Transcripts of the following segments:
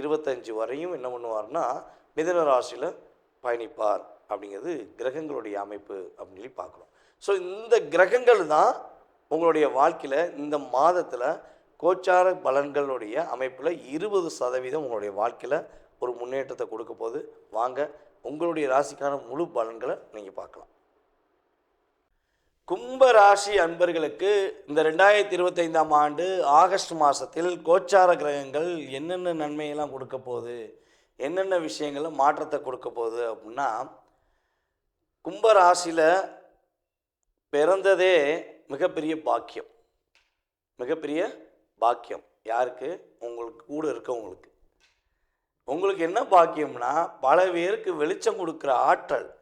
இருபத்தஞ்சி வரையும் என்ன பண்ணுவார்னா மிதன ராசியில் பயணிப்பார் அப்படிங்கிறது கிரகங்களுடைய அமைப்பு அப்படின்னு சொல்லி பார்க்குறோம். ஸோ இந்த கிரகங்கள் தான் உங்களுடைய வாழ்க்கையில் இந்த மாதத்தில் கோச்சார பலன்களுடைய அமைப்பில் இருபது சதவீதம் உங்களுடைய வாழ்க்கையில் ஒரு முன்னேற்றத்தை கொடுக்க போது வாங்க உங்களுடைய ராசிக்கான முழு பலன்களை நீங்கள் பார்க்கலாம். கும்பராசி அன்பர்களுக்கு இந்த ரெண்டாயிரத்தி இருபத்தைந்தாம் ஆண்டு ஆகஸ்ட் மாதத்தில் கோச்சார கிரகங்கள் என்னென்ன நன்மையெல்லாம் கொடுக்க போகுது? என்னென்ன விஷயங்கள்ல மாற்றத்தை கொடுக்க போகுது அப்படின்னா கும்பராசியில் பிறந்ததே மிகப்பெரிய பாக்கியம். மிகப்பெரிய பாக்கியம். யாருக்கு? உங்களுக்கு கூட இருக்கவங்களுக்கு. உங்களுக்கு என்ன பாக்கியம்னா பல பேருக்கு வெளிச்சம் கொடுக்குற ஆற்றல்.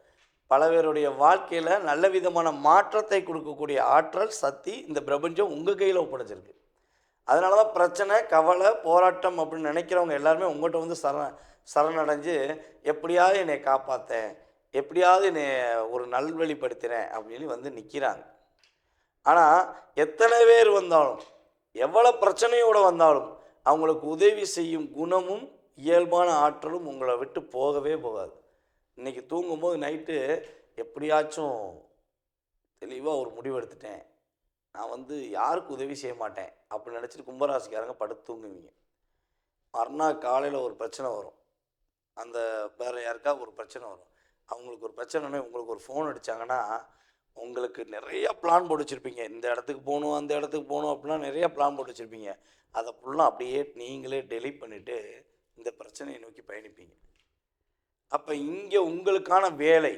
பல பேருடைய வாழ்க்கையில் நல்ல விதமான மாற்றத்தை கொடுக்கக்கூடிய ஆற்றல் சக்தி இந்த பிரபஞ்சம் உங்கள் கையில் ஒப்படைச்சிருக்கு. அதனால தான் பிரச்சனை கவலை போராட்டம் அப்படின்னு நினைக்கிறவங்க எல்லாருமே உங்கள்கிட்ட வந்து சரண சரணடைஞ்சு எப்படியாவது என்னை காப்பாற்றேன் எப்படியாவது என்னை ஒரு நல்வழிப்படுத்தினேன் அப்படின்னு வந்து நிற்கிறாங்க ஆனால் எத்தனை பேர் வந்தாலும் எவ்வளோ பிரச்சனையோடு வந்தாலும் அவங்களுக்கு உதவி செய்யும் குணமும் இயல்பான ஆற்றலும் உங்களை விட்டு போகவே போகாது. இன்றைக்கி தூங்கும்போது நைட்டு எப்படியாச்சும் தெளிவாக ஒரு முடிவு எடுத்துட்டேன். நான் வந்து யாருக்கு உதவி செய்ய மாட்டேன் அப்படின்னு நினச்சிட்டு கும்பராசிக்காரங்க படுத்து தூங்குவீங்க. மறுநாள் காலையில் ஒரு பிரச்சனை வரும். அந்த வேறு யாருக்கா ஒரு பிரச்சனை வரும். அவங்களுக்கு ஒரு பிரச்சனைனே உங்களுக்கு ஒரு ஃபோன் அடித்தாங்கன்னா உங்களுக்கு நிறைய பிளான் போட்டு வச்சுருப்பீங்க இந்த இடத்துக்கு போகணும் அந்த இடத்துக்கு போகணும் அப்படின்னா நிறைய பிளான் போட்டு வச்சுருப்பீங்க அதை ஃபுல்லாக அப்படியே நீங்களே டெலிட் பண்ணிவிட்டு இந்த பிரச்சனையை நோக்கி பயணிப்பீங்க. அப்போ இங்கே உங்களுக்கான வேலை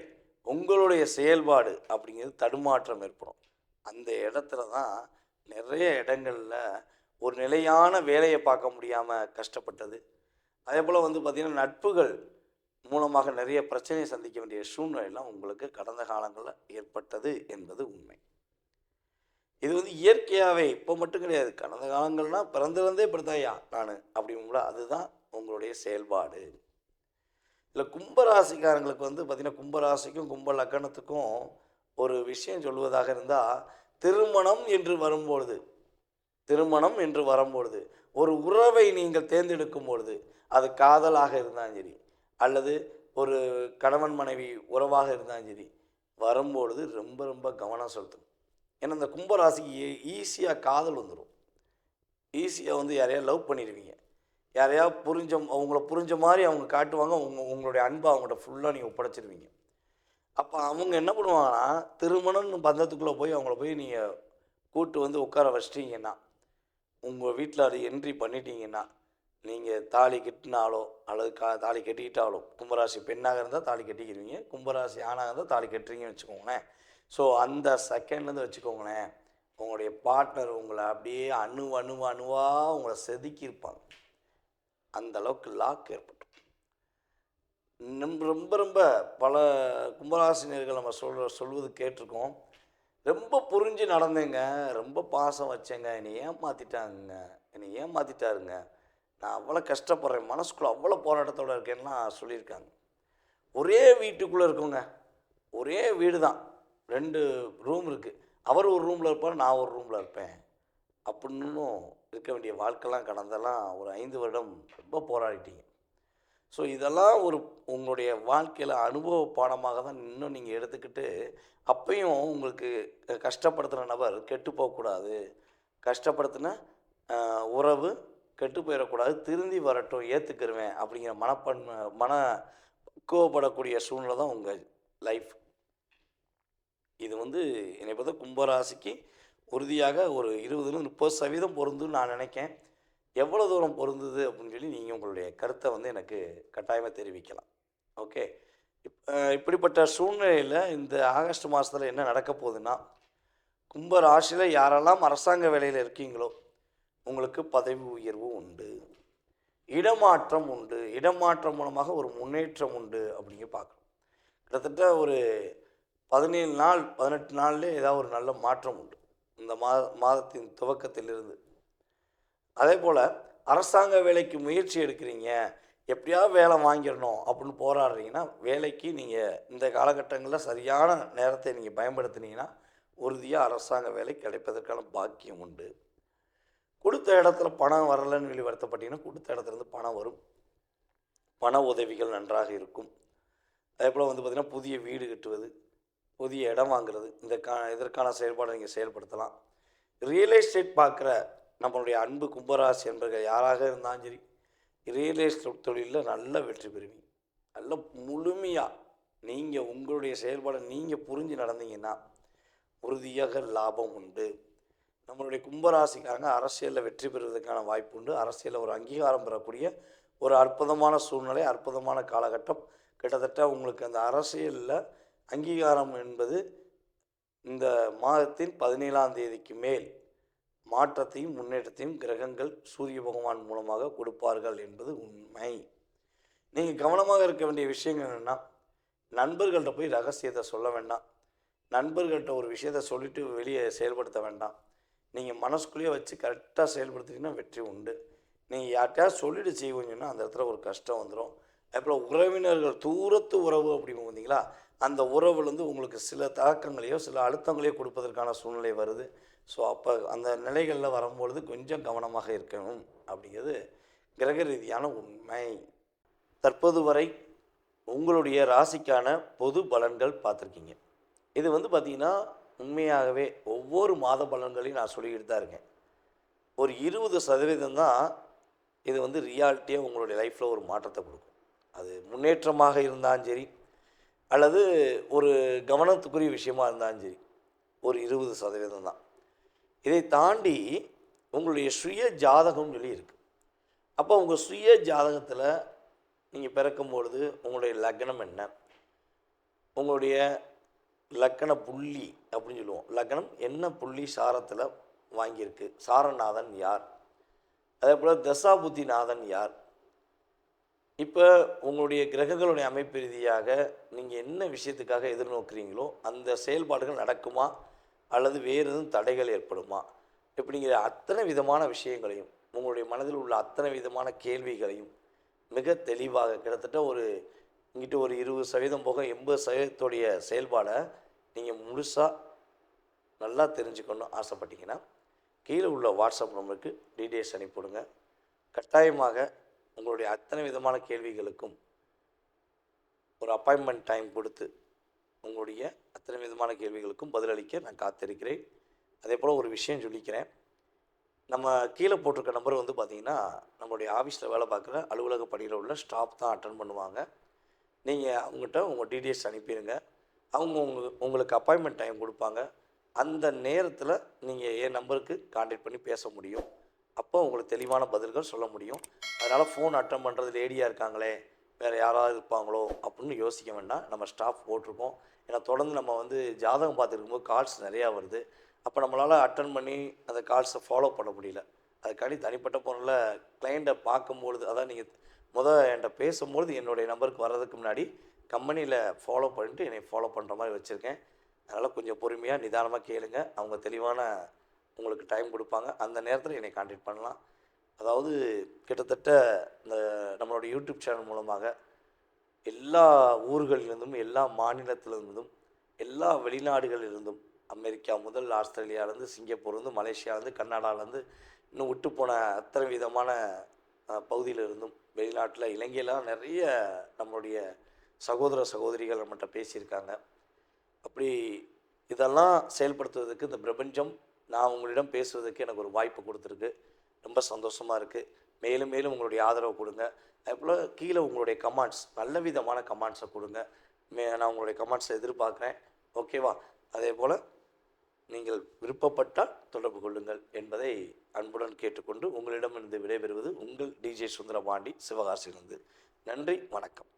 உங்களுடைய செயல்பாடு அப்படிங்கிறது தடுமாற்றம் ஏற்படும். அந்த இடத்துல தான் நிறைய இடங்களில் ஒரு நிலையான வேலையை பார்க்க முடியாமல் கஷ்டப்பட்டது. அதே போல் வந்து பார்த்திங்கன்னா நட்புகள் மூலமாக நிறைய பிரச்சனையை சந்திக்க வேண்டிய சூழ்நிலையெல்லாம் உங்களுக்கு கடந்த காலங்களில் ஏற்பட்டது என்பது உண்மை. இது வந்து இயற்கையாகவே இப்போ மட்டும் கிடையாது. கடந்த காலங்கள்னால் பிறந்திருந்தே இப்படித்தாயா நான் அப்படிங்களா அதுதான் உங்களுடைய செயல்பாடு. இல்லை கும்பராசிக்காரங்களுக்கு வந்து பார்த்திங்கன்னா கும்பராசிக்கும் கும்ப லக்கணத்துக்கும் ஒரு விஷயம் சொல்வதாக இருந்தால் திருமணம் என்று வரும்பொழுது திருமணம் என்று வரும்பொழுது ஒரு உறவை நீங்கள் தேர்ந்தெடுக்கும் பொழுது அது காதலாக இருந்தாலும் சரி அல்லது ஒரு கணவன் மனைவி உறவாக இருந்தாலும் சரி வரும்பொழுது ரொம்ப ரொம்ப கவனம் செலுத்தணும் ஏன்னா இந்த கும்பராசிக்கு ஈஸியாக காதல் வந்துடும் ஈஸியாக வந்து யாரையா லவ் பண்ணிடுவீங்க யாரையா புரிஞ்ச அவங்கள புரிஞ்ச மாதிரி அவங்க காட்டுவாங்க. உங்க உங்களுடைய அன்பை அவங்கள்ட்ட ஃபுல்லாக நீங்கள் ஒப்படைச்சிருவீங்க. அப்போ அவங்க என்ன பண்ணுவாங்கன்னா திருமணம்னு பந்தத்துக்குள்ளே போய் அவங்கள போய் நீங்கள் கூட்டு வந்து உட்கார வச்சிட்டீங்கன்னா உங்கள் வீட்டில் அது என்ட்ரி பண்ணிட்டீங்கன்னா நீங்கள் தாலி கட்டினாலோ அல்லது கா தாலி கட்டிக்கிட்டாலோ கும்பராசி பெண்ணாக இருந்தால் தாலி கட்டிக்கிடுவீங்க கும்பராசி ஆணாக இருந்தால் தாலி கட்டுறீங்கன்னு வச்சுக்கோங்களேன். ஸோ அந்த செகண்ட்லேருந்து வச்சுக்கோங்களேன் உங்களுடைய பார்ட்னர் உங்களை அப்படியே அணு அணுவா அணுவாக உங்களை செதுக்கியிருப்பாங்க. அந்த அளவுக்கு லாக் ஏற்பட்டு ரொம்ப ரொம்ப பல கும்பராசினியர்கள் நம்ம சொல்கிற சொல்வது கேட்டிருக்கோம். ரொம்ப புரிஞ்சு நடந்தேங்க. ரொம்ப பாசம் வச்சேங்க. என்னை ஏமாற்றிட்டாங்க என்னை ஏமாற்றிட்டாருங்க நான் அவ்வளோ கஷ்டப்படுறேன். மனசுக்குள்ளே அவ்வளோ போராட்டத்தோடு இருக்கேன்னா சொல்லியிருக்காங்க. ஒரே வீட்டுக்குள்ளே இருக்கோங்க ஒரே வீடு தான் ரெண்டு ரூம் இருக்குது அவர் ஒரு ரூமில் இருப்பார் நான் ஒரு ரூமில் இருப்பேன். அப்படின்னும் இருக்க வேண்டிய வாழ்க்கைலாம் கடந்தெல்லாம் ஒரு ஐந்து வருடம் ரொம்ப போராடிட்டீங்க. ஸோ இதெல்லாம் ஒரு உங்களுடைய வாழ்க்கையில் அனுபவ பாடமாக தான் இன்னும் நீங்கள் எடுத்துக்கிட்டு அப்பையும் உங்களுக்கு கஷ்டப்படுத்தின நபர் கெட்டு போகக்கூடாது. கஷ்டப்படுத்தின உறவு கெட்டு போயிடக்கூடாது. திருந்தி வரட்டும் ஏற்றுக்கிருவேன் அப்படிங்கிற மனப்பன்மை மன கோவப்படக்கூடிய சூழ்நிலை தான் உங்கள் லைஃப் இது வந்து என்னை பார்த்தா கும்பராசிக்கு உறுதியாக ஒரு இருபதுலேருந்து முப்பது சதவீதம் பொருந்துன்னு நான் நினைக்கேன். எவ்வளோ தூரம் பொருந்துது அப்படின்னு சொல்லி நீங்கள் உங்களுடைய கருத்தை வந்து எனக்கு கட்டாயமாக தெரிவிக்கலாம். ஓகே. இப் இப்படிப்பட்ட சூழ்நிலையில் இந்த ஆகஸ்ட் மாதத்தில் என்ன நடக்க போகுதுன்னா கும்ப ராசியில் யாரெல்லாம் அரசாங்க வேலையில் இருக்கீங்களோ உங்களுக்கு பதவி உயர்வு உண்டு. இடமாற்றம் உண்டு. இடமாற்றம் மூலமாக ஒரு முன்னேற்றம் உண்டு அப்படிங்க பார்க்குறோம் கிட்டத்தட்ட ஒரு பதினேழு நாள் பதினெட்டு நாள்லேயே ஏதாவது ஒரு நல்ல மாற்றம் உண்டு. இந்த மா மாதத்தின் துவக்கத்திலிருந்து. அதே போல் அரசாங்க வேலைக்கு முயற்சி எடுக்கிறீங்க எப்படியாவது வேலை வாங்கிடணும் அப்படின்னு போராடுறீங்கன்னா வேலைக்கு நீங்கள் இந்த காலகட்டங்களில் சரியான நேரத்தை நீங்கள் பயன்படுத்தினீங்கன்னா உறுதியாக அரசாங்க வேலை கிடைப்பதற்கான பாக்கியம் உண்டு. கொடுத்த இடத்துல பணம் வரலைன்னு சொல்லி வருத்தப்பட்டீங்கன்னா கொடுத்த இடத்துலேருந்து பணம் வரும். பண உதவிகள் நன்றாக இருக்கும். அதே போல் வந்து பார்த்திங்கன்னா புதிய வீடு கட்டுவது புதிய இடம் வாங்குறது. இந்த கா இதற்கான செயல்பாடை நீங்கள் செயல்படுத்தலாம். ரியல் எஸ்டேட் பார்க்குற நம்மளுடைய அன்பு கும்பராசி என்பர்கள் யாராக இருந்தாலும் சரி ரியல் எஸ்டேட் தொழிலில் நல்ல வெற்றி பெறுவீங்க. நல்ல முழுமையாக நீங்கள் உங்களுடைய செயல்பாடை நீங்கள் புரிஞ்சு நடந்தீங்கன்னா உறுதியாக லாபம் உண்டு. நம்மளுடைய கும்பராசிக்காரங்க அரசியலில் வெற்றி பெறுவதற்கான வாய்ப்பு உண்டு. அரசியலில் ஒரு அங்கீகாரம் பெறக்கூடிய ஒரு அற்புதமான சூழ்நிலை அற்புதமான காலகட்டம். கிட்டத்தட்ட உங்களுக்கு அந்த அரசியலில் அங்கீகாரம் என்பது இந்த மாதத்தின் பதினேழாம் தேதிக்கு மேல் மாற்றத்தையும் முன்னேற்றத்தையும் கிரகங்கள் சூரிய பகவான் மூலமாக கொடுப்பார்கள் என்பது உண்மை. நீங்கள் கவனமாக இருக்க வேண்டிய விஷயங்கள் என்னென்னா நண்பர்கள்ட்ட போய் ரகசியத்தை சொல்ல வேண்டாம். நண்பர்கள்ட்ட ஒரு விஷயத்த சொல்லிட்டு வெளியே செயல்படுத்த வேண்டாம். நீங்கள் மனசுக்குள்ளேயே வச்சு கரெக்டாக செயல்படுத்தினீங்கன்னா வெற்றி உண்டு. நீங்கள் யார்கிட்டயாவது சொல்லிட்டு செய்வீங்கன்னா அந்த இடத்துல ஒரு கஷ்டம் வந்துடும் அப்புறம் உறவினர்கள் தூரத்து உறவு அப்படின்னு பார்த்தீங்களா அந்த உறவுலேருந்து உங்களுக்கு சில தாக்கங்களையோ சில அழுத்தங்களையோ கொடுப்பதற்கான சூழ்நிலை வருது. ஸோ அப்போ அந்த நிலைகளில் வரும்பொழுது கொஞ்சம் கவனமாக இருக்கணும் அப்படிங்கிறது கிரக ரீதியான உண்மை. தற்போது வரை உங்களுடைய ராசிக்கான பொது பலன்கள் பார்த்துருக்கீங்க. இது வந்து பார்த்திங்கன்னா உண்மையாகவே ஒவ்வொரு மாத பலன்களையும் நான் சொல்லிக்கிட்டு தான் இருக்கேன். ஒரு இருபது சதவீதம் தான் இது வந்து ரியாலிட்டியாக உங்களுடைய லைஃப்பில் ஒரு மாற்றத்தை கொடுக்கும். அது முன்னேற்றமாக இருந்தாலும் சரி அல்லது ஒரு கவனத்துக்குரிய விஷயமா இருந்தாலும் சரி ஒரு இருபது சதவீதம் தான். இதை தாண்டி உங்களுடைய சுய ஜாதகம்னு சொல்லி இருக்குது அப்போ உங்கள் சுய ஜாதகத்தில் நீங்கள் பிறக்கும் பொழுது உங்களுடைய லக்னம் என்ன? உங்களுடைய லக்கண புள்ளி அப்படின்னு சொல்லுவோம். லக்னம் என்ன புள்ளி சாரத்தில் வாங்கியிருக்கு? சாரநாதன் யார்? அதே போல் தசாபுத்திநாதன் யார்? இப்போ உங்களுடைய கிரகங்களுடைய அமைப்பு ரீதியாக நீங்கள் என்ன விஷயத்துக்காக எதிர்நோக்குறீங்களோ அந்த செயல்பாடுகள் நடக்குமா? அல்லது வேறு எதுவும் தடைகள் ஏற்படுமா? இப்படிங்கிற அத்தனை விதமான விஷயங்களையும் உங்களுடைய மனதில் உள்ள அத்தனை விதமான கேள்விகளையும் மிக தெளிவாக கிட்டத்தட்ட ஒரு இங்கிட்ட ஒரு இருபது சதவீதம் போக எண்பது சதவீதத்துடைய செயல்பாடை நீங்கள் முழுசாக நல்லா தெரிஞ்சுக்கணும்னு ஆசைப்பட்டீங்கன்னா கீழே உள்ள வாட்ஸ்அப் நம்பருக்கு டீட்டெயில்ஸ் அனுப்பிவிடுங்க. கட்டாயமாக உங்களுடைய அத்தனை விதமான கேள்விகளுக்கும் ஒரு அப்பாயின்மெண்ட் டைம் கொடுத்து உங்களுடைய அத்தனை விதமான கேள்விகளுக்கும் பதிலளிக்க நான் காத்திருக்கிறேன். அதே போல் ஒரு விஷயம் சொல்லிக்கிறேன். நம்ம கீழே போட்டிருக்க நம்பர் வந்து பார்த்திங்கன்னா நம்மளுடைய ஆஃபீஸில் வேலை பார்க்குற அலுவலக பணியில் உள்ள ஸ்டாஃப் தான் அட்டன் பண்ணுவாங்க. நீங்கள் அவங்ககிட்ட உங்கள் டீட்டெயில்ஸ் அனுப்பிடுங்க அவங்க உங்களுக்கு உங்களுக்கு அப்பாயின்மெண்ட் டைம் கொடுப்பாங்க. அந்த நேரத்தில் நீங்கள் என் நம்பருக்கு காண்டாக்ட் பண்ணி பேச முடியும்? அப்போ உங்களுக்கு தெளிவான பதில்கள் சொல்ல முடியும். அதனால் ஃபோன் அட்டன் பண்ணுறது லேடியாக இருக்காங்களே வேறு யாராவது இருப்பாங்களோ அப்படின்னு யோசிக்க வேண்டாம். நம்ம ஸ்டாஃப் போட்டிருக்கோம். ஏன்னா தொடர்ந்து நம்ம வந்து ஜாதகம் பார்த்துருக்கும்போது கால்ஸ் நிறையா வருது. அப்போ நம்மளால் அட்டன் பண்ணி அந்த கால்ஸை ஃபாலோ பண்ண முடியல. அதுக்காண்டி தனிப்பட்ட பொருளில் கிளைண்ட்டை பார்க்கும்பொழுது அதான் நீங்கள் முதல் என்கிட்ட பேசும்பொழுது என்னுடைய நம்பருக்கு வர்றதுக்கு முன்னாடி கம்பெனியில் ஃபாலோ பண்ணிட்டு என்னை ஃபாலோ பண்ணுற மாதிரி வச்சுருக்கேன். அதனால் கொஞ்சம் பொறுமையாக நிதானமாக கேளுங்கள் அவங்க தெளிவான உங்களுக்கு டைம் கொடுப்பாங்க. அந்த நேரத்தில் என்னை காண்டாக்ட் பண்ணலாம். அதாவது கிட்டத்தட்ட இந்த நம்மளோட யூடியூப் சேனல் மூலமாக எல்லா ஊர்களிலிருந்தும் எல்லா மாநிலத்திலிருந்தும் எல்லா வெளிநாடுகளிலிருந்தும் அமெரிக்கா முதல் ஆஸ்திரேலியாவிலேருந்து சிங்கப்பூர்லேருந்து மலேசியாவிலேருந்து கர்நாடகாவிலேருந்து இன்னும் விட்டு போன அத்தனை விதமான பகுதியிலிருந்தும் வெளிநாட்டில் இலங்கையிலாம் நிறைய நம்மளுடைய சகோதர சகோதரிகள் நம்மகிட்ட பேசியிருக்காங்க. அப்படி இதெல்லாம் செயல்படுத்துவதற்கு இந்த பிரபஞ்சம் நான் உங்களிடம் பேசுவதற்கு எனக்கு ஒரு வாய்ப்பு கொடுத்துருக்கு. ரொம்ப சந்தோஷமாக இருக்குது மேலும் மேலும் உங்களுடைய ஆதரவு கொடுங்க. அதே போல் கீழே உங்களுடைய கமெண்ட்ஸ் நல்ல விதமான கமெண்ட்ஸை கொடுங்க. மே நான் உங்களுடைய கமெண்ட்ஸை எதிர்பார்க்குறேன். ஓகேவா அதே போல் நீங்கள் விருப்பப்பட்டால் தொடர்பு கொள்ளுங்கள் என்பதை அன்புடன் கேட்டுக்கொண்டு உங்களிடமிருந்து விடைபெறுவது உங்கள் டிஜே சுந்தரபாண்டி சிவகாசியிலிருந்து. நன்றி வணக்கம்.